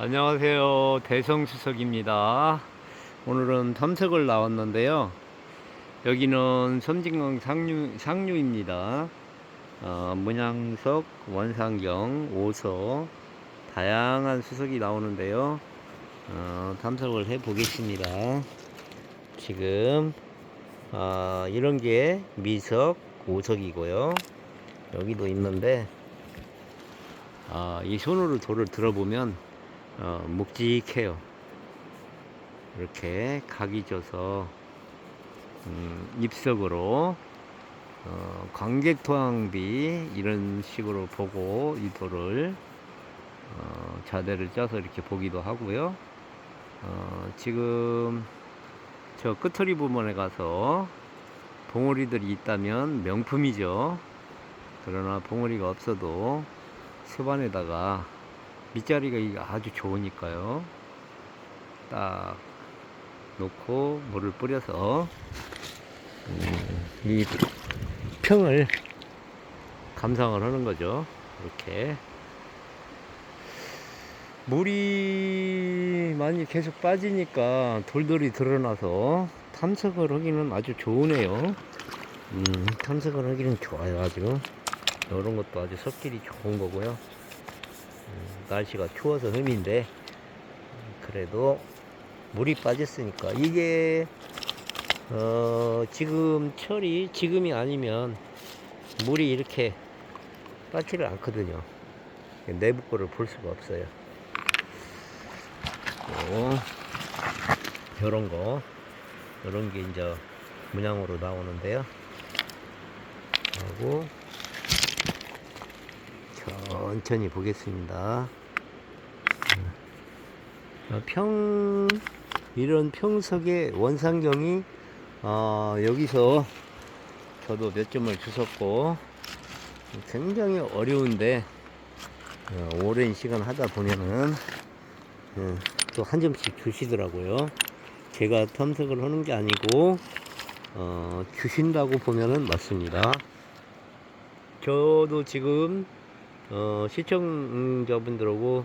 안녕하세요. 대성수석입니다. 오늘은 탐색을 나왔는데요. 여기는 섬진강 상류, 상류입니다. 어, 문양석, 원상경, 오서, 다양한 수석이 나오는데요. 어, 탐색을 해 보겠습니다. 지금, 어, 이런 게 미석, 오석이고요. 여기도 있는데, 아, 이 손으로 돌을 들어보면 어, 묵직해요. 이렇게 각이 져서 음, 입석으로 어, 관객토항비 이런 식으로 보고 이 돌을 어, 자대를 짜서 이렇게 보기도 하고요. 어, 지금 저 끝허리 부분에 가서 봉우리들이 있다면 명품이죠. 그러나 봉우리가 없어도 수반에다가 밑자리가 아주 좋으니까요. 딱 놓고 물을 뿌려서 음, 이 평을 감상을 하는 거죠. 이렇게 물이 많이 계속 빠지니까 돌돌이 드러나서 탐색을 하기는 아주 좋으네요. 음, 탐색을 하기는 좋아요, 아주. 이런 것도 아주 섭길이 좋은 거고요. 음, 날씨가 추워서 흠인데 그래도 물이 빠졌으니까. 이게 어 지금 철이 지금이 아니면 물이 이렇게 빠지를 않거든요. 내부 거를 볼 수가 없어요. 또 요런 거 요런 게 이제 문양으로 나오는데요. 하고 천천히 보겠습니다. 어, 평 이런 평석의 원상경이 어, 여기서 저도 몇 점을 주셨고 굉장히 어려운데 어, 오랜 시간 하다 보면은 어, 또한 점씩 주시더라고요. 제가 탐색을 하는 게 아니고 어, 주신다고 보면은 맞습니다. 저도 지금 어, 시청자분들하고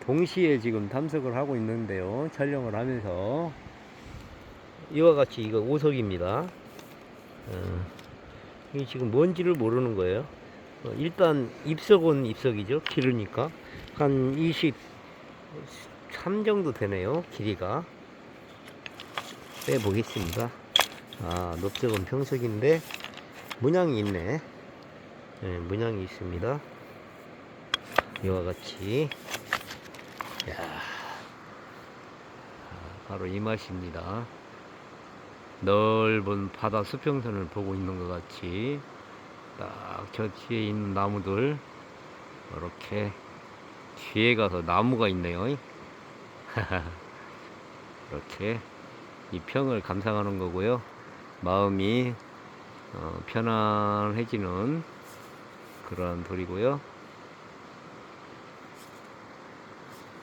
동시에 지금 탐색을 하고 있는데요. 촬영을 하면서 이와 같이 이거 오석입니다. 어, 이게 지금 뭔지를 모르는 거예요. 어, 일단 입석은 입석이죠. 길으니까 한 23 정도 되네요. 길이가 빼보겠습니다. 아, 넓적은 평석인데 문양이 있네. 네, 문양이 있습니다. 이와 같이. 야. 바로 이 맛입니다. 넓은 바다 수평선을 보고 있는 것 같이 딱 저 뒤에 있는 나무들. 이렇게 뒤에 가서 나무가 있네요. 이렇게 이 평을 감상하는 거고요. 마음이 어, 편안해지는 그러한 돌이고요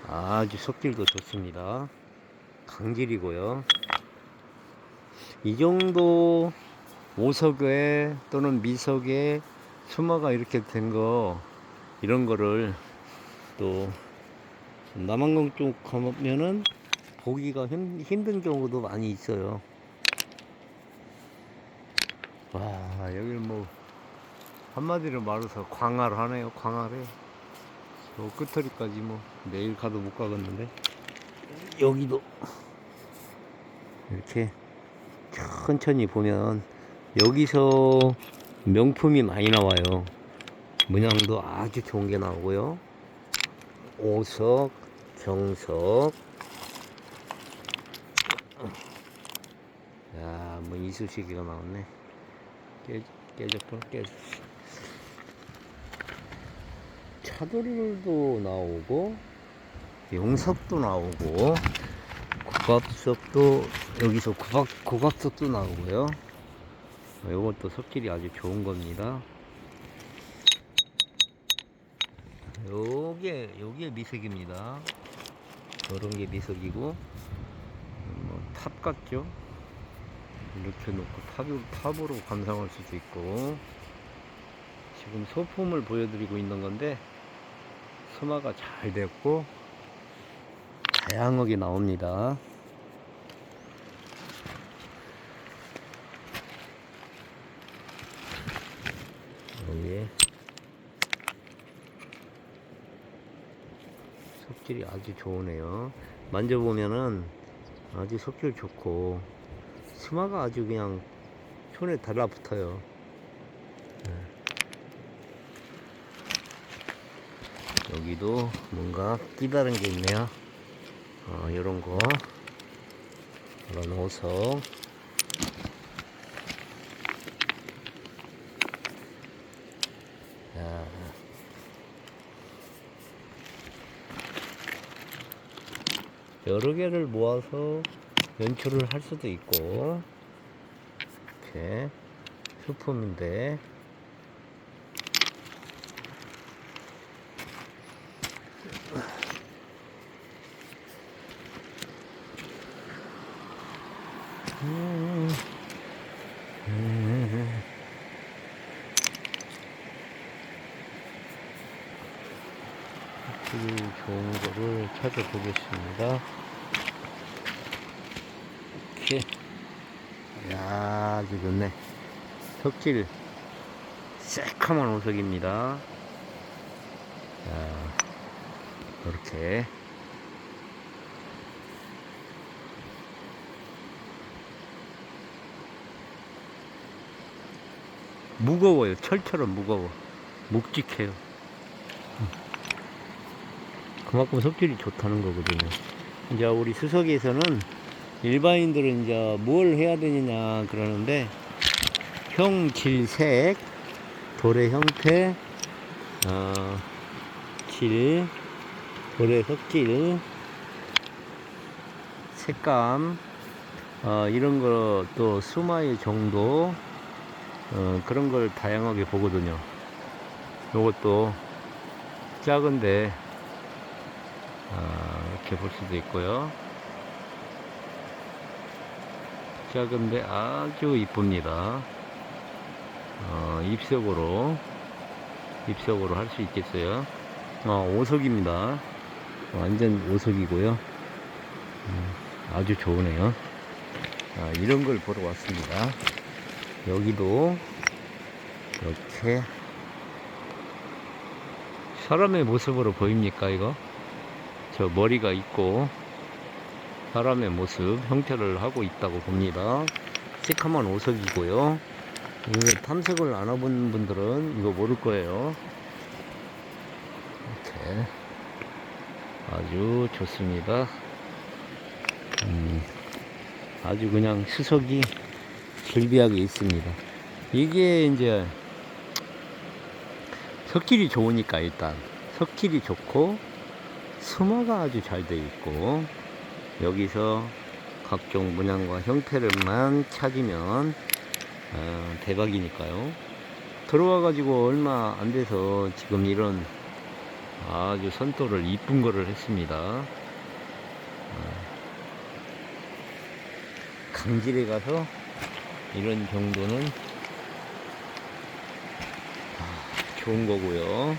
아주 속길도 좋습니다. 강길이고요. 이 정도 오석에 또는 미석에 수마가 이렇게 된 거 이런 거를 또 남한강 쪽 가면은 보기가 힘, 힘든 경우도 많이 있어요. 와 여기는 뭐 한마디로 말해서 광활 하네요 광활해. 저 끝터리까지 뭐 내일 가도 못 가겠는데? 여기도. 이렇게 천천히 보면 여기서 명품이 많이 나와요. 문양도 아주 좋은 게 나오고요. 오석 경석. 야뭐 이쑤시개가 나왔네. 깨, 깨졌구나 깨졌어 차돌도 나오고 용석도 나오고 국밥석도 여기서 국밥, 국밥석도 나오고요. 이것도 석질이 아주 좋은 겁니다. 요게 요게 미석입니다. 이런 게 미석이고 뭐, 탑 같죠? 이렇게 놓고 탑으로, 탑으로 감상할 수도 있고 지금 소품을 보여드리고 있는 건데 소마가 잘 됐고 다양하게 나옵니다. 여기 속질이 아주 좋으네요. 만져보면은 아주 속질 좋고 스마가 아주 그냥 손에 달라붙어요. 네. 여기도 뭔가 끼다른 게 있네요. 어, 요런 거. 이런 호석. 자. 여러 개를 모아서 연출을 할 수도 있고, 이렇게 소품인데, 확실히 좋은 거를 찾아보겠습니다. 이렇게. 야, 아주 좋네. 석질, 새카만 오석입니다. 이렇게. 무거워요. 철처럼 무거워. 묵직해요. 음. 그만큼 속질이 좋다는 거거든요. 이제 우리 수석에서는 일반인들은 이제 뭘 해야 되느냐 그러는데 형, 질, 색, 돌의 형태, 어, 질, 돌의 석질, 색감, 어, 이런 거 또 수마의 정도, 어, 그런 걸 다양하게 보거든요. 요것도 작은데, 아, 이렇게 볼 수도 있고요. 작은데 아주 이쁩니다. 어, 입석으로, 입석으로 할 수 있겠어요. 어, 오석입니다. 완전 오석이고요. 음, 아주 좋으네요. 아, 이런 걸 보러 왔습니다. 여기도 이렇게 사람의 모습으로 보입니까 이거? 저 머리가 있고 사람의 모습 형태를 하고 있다고 봅니다. 새카만 오석이고요. 탐색을 안 해본 분들은 이거 모를 거예요. 이렇게 아주 좋습니다. 음, 아주 그냥 수석이 즐비하게 있습니다. 이게 이제 석질이 좋으니까 일단 석질이 좋고 수모가 아주 잘 돼 있고 여기서 각종 문양과 형태를만 찾으면 어, 대박이니까요. 들어와 가지고 얼마 안 돼서 지금 이런 아주 선도를 이쁜 거를 했습니다. 어, 강질에 가서 이런 정도는 아, 좋은 거고요.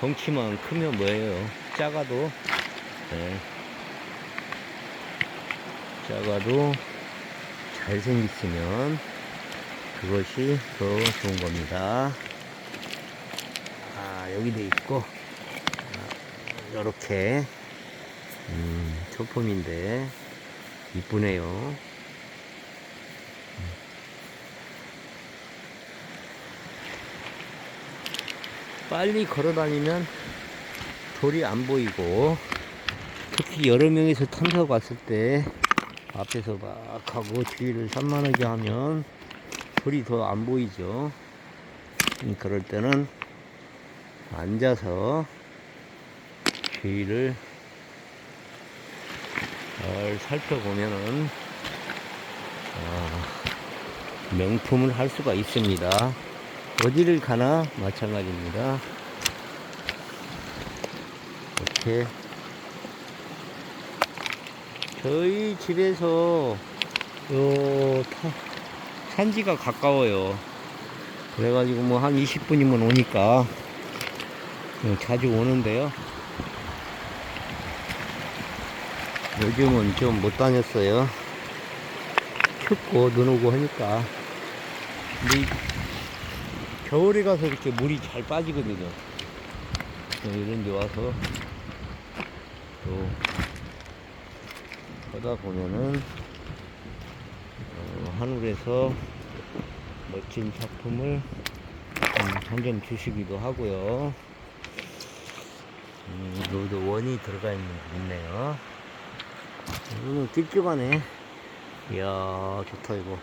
덩치만 크면 뭐예요? 작아도 네. 작아도 잘생겼으면 그것이 더 좋은 겁니다. 아 여기도 있고 이렇게 음, 초품인데 이쁘네요. 빨리 걸어 다니면 돌이 안 보이고 특히 여러 명이서 탐석 왔을 때 앞에서 막 하고 주위를 산만하게 하면 돌이 더 안 보이죠. 음, 그럴 때는 앉아서 주위를 잘 살펴보면은 아, 명품을 할 수가 있습니다. 어디를 가나 마찬가지입니다. 이렇게 저희 집에서 요 타- 산지가 가까워요. 그래가지고 뭐 한 20분이면 오니까 어, 자주 오는데요. 요즘은 좀 못 다녔어요. 춥고 눈 오고 하니까. 근데 이 겨울에 가서 이렇게 물이 잘 빠지거든요. 네, 이런 데 와서 또 하다 보면은 어, 하늘에서 멋진 작품을 한점 주시기도 하고요. 음, 로드 원이 들어가 있는 게 있네요. 이거는 길쭉하네. 이야, 좋다, 이거.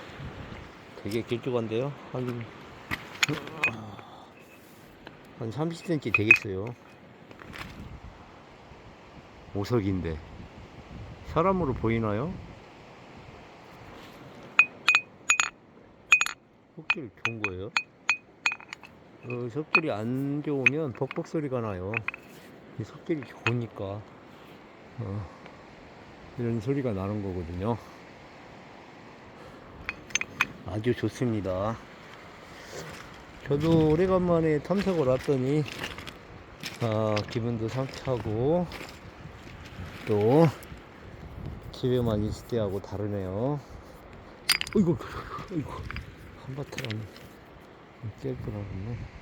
되게 길쭉한데요? 한, 한 30cm 되겠어요. 오석인데. 사람으로 보이나요? 속질 좋은 거예요. 어, 속질이 안 좋으면 벅벅 소리가 나요. 이 속질이 좋으니까 어, 이런 소리가 나는 거거든요. 아주 좋습니다. 저도 오래간만에 탐색을 왔더니 아, 기분도 상쾌하고 또 집에만 있을 때하고 다르네요. 어이구, 어이구, 한바탕 깰 거라네.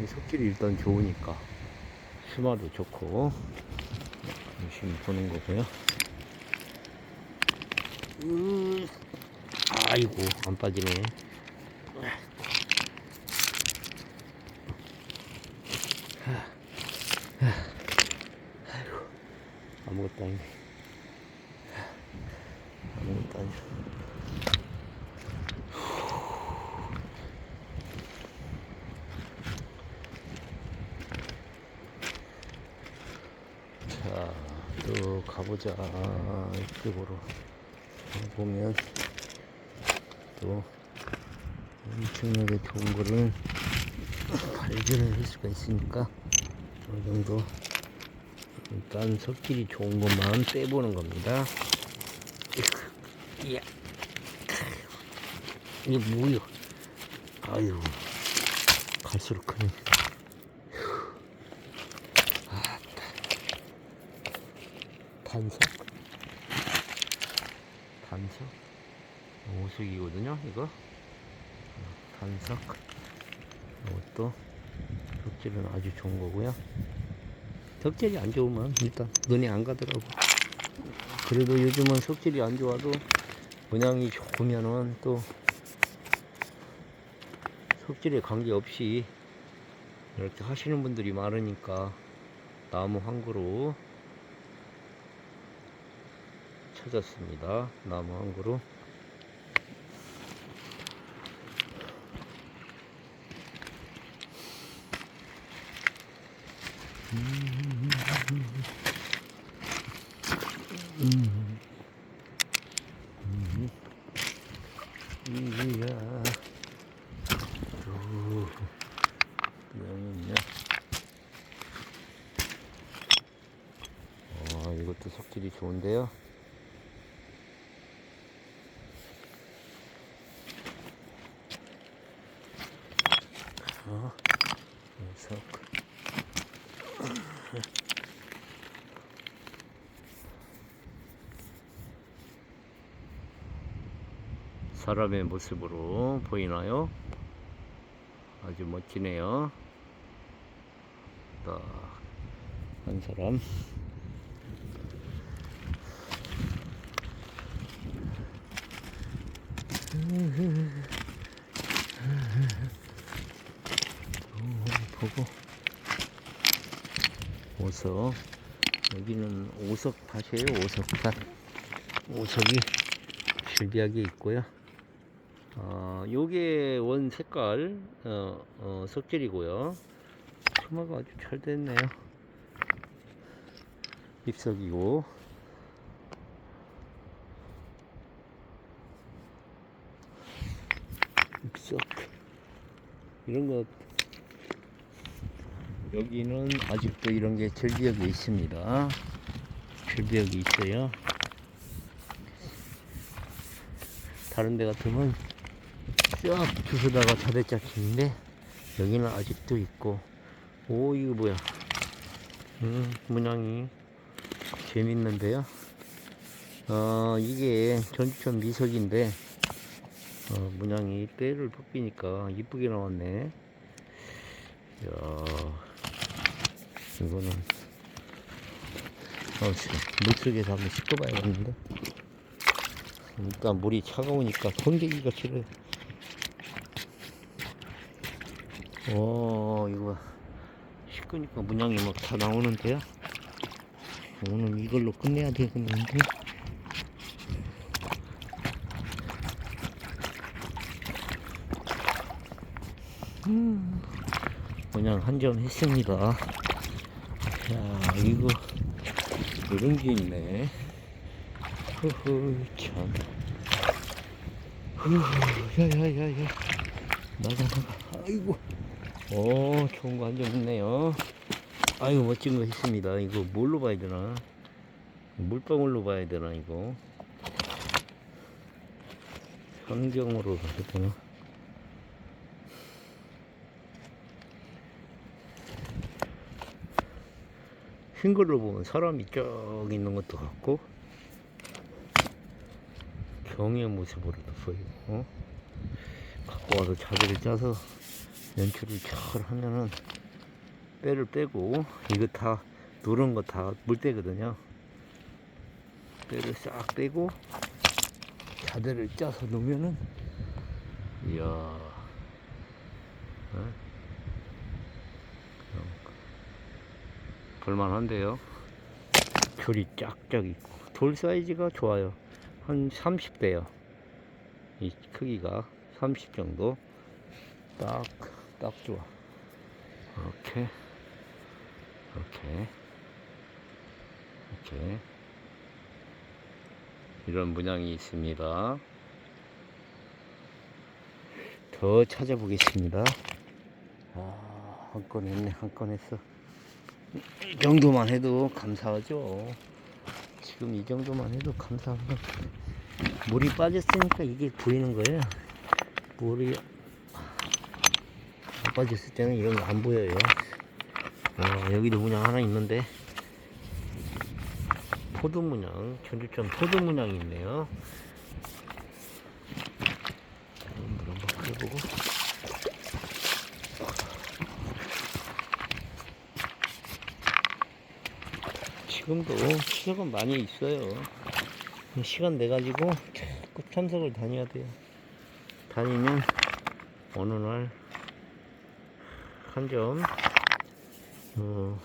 이 속질이 일단 좋으니까 수마도 좋고 열심히 보는 거고요. 으, 아이고 안 빠지네. 아무것도 아니네. 아무것도 아니야. 자, 또 가 보자. 이쪽으로 보면 또 엄청나게 좋은 거를 발견을 할 수가 있으니까 어느 정도 일단 석질이 좋은 것만 빼보는 겁니다. 이야. 이게 뭐야? 아유, 갈수록 크네. 단석 단석 오색이거든요 이거? 어, 단석 이것도 덕질은 아주 좋은 거고요. 덕질이 안 좋으면 일단 눈이 안 가더라고. 그래도 요즘은 석질이 안 좋아도 모양이 좋으면은 또 석질에 관계없이 이렇게 하시는 분들이 많으니까 나무 한 그루 찾았습니다. 나무 한 그루. 이야. 오. 아, 석질이 좋은데요. 어, 석. 사람의 모습으로 보이나요? 아주 멋지네요. 딱, 한 사람. 보고 오석 여기는 오석 밭이에요 오석 밭 오석이 실비하게 있고요 어, 요게 원 색깔 어, 어, 석질이고요. 수마가 아주 잘 됐네요. 잎석이고. 잎석. 이런 거 여기는 아직도 이런 게 절비역이 있습니다. 절비역이 있어요. 다른 데 같으면 쫙 주워다가 자대짝 치는데 여기는 아직도 있고 오 이거 뭐야 음, 문양이 재밌는데요. 어, 이게 전주천 미석인데, 어, 문양이 때를 뽑히니까 이쁘게 나왔네. 이야, 이거는, 어, 물속에서 한번 씻어봐야겠는데. 일단 물이 차가우니까 건져기가 싫어요. 오, 이거 씻으니까 문양이 막 다 나오는데요. 오늘 이걸로 끝내야 되겠는데. 음, 그냥 한 점 했습니다. 야, 이거, 이런 게 있네. 흐흐, 참. 흐, 야야야야. 나가, 나가. 아이고. 오, 좋은 거 한점 했네요. 아이고, 멋진 거 했습니다. 이거 뭘로 봐야 되나? 물방울로 봐야 되나, 이거? 현경으로 봐야 되나? 흰 걸로 보면 사람이 쭉 있는 것도 같고 경의 모습으로도 보이고 어? 갖고 와서 자리를 짜서 연출을 잘 하면은 빼를 빼고 이거 다 누런 거다 물때거든요 빼를 싹 빼고 자대를 짜서 놓으면은 이야 어? 볼만한데요. 줄이 쫙쫙 있고 돌 사이즈가 좋아요. 한 30대요. 이 크기가 30 정도. 딱, 딱 좋아. 이렇게, 이렇게, 이렇게. 이런 문양이 있습니다. 더 찾아보겠습니다. 아, 한 건 했네, 한 건 했어. 이 정도만 해도 감사하죠. 지금 이 정도만 해도 감사합니다. 물이 빠졌으니까 이게 보이는 거예요. 물이 안 빠졌을 때는 이런 거 안 보여요. 어, 여기도 문양 하나 있는데 포도 문양, 전주천 포도 문양이 있네요. 물 한번 해보고. 지금도 추석은 많이 있어요. 시간 내 가지고 자꾸 참석을 다녀야 돼요. 다니면 어느 날 한점 어,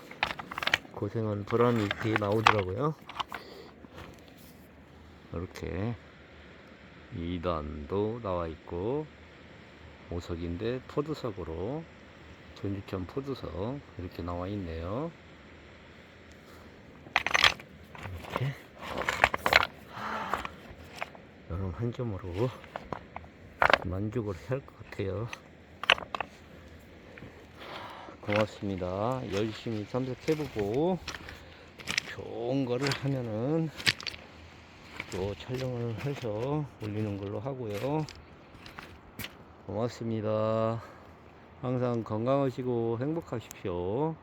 고생한 보람이 뒤에 나오더라고요. 이렇게 2단도 나와 있고 오석인데 포도석으로 전주천 포도석 이렇게 나와 있네요. 이렇게 여름 한 점으로 만족을 할 것 같아요. 고맙습니다. 열심히 참석해보고 좋은 거를 하면은 또 촬영을 해서 올리는 걸로 하고요. 고맙습니다. 항상 건강하시고 행복하십시오.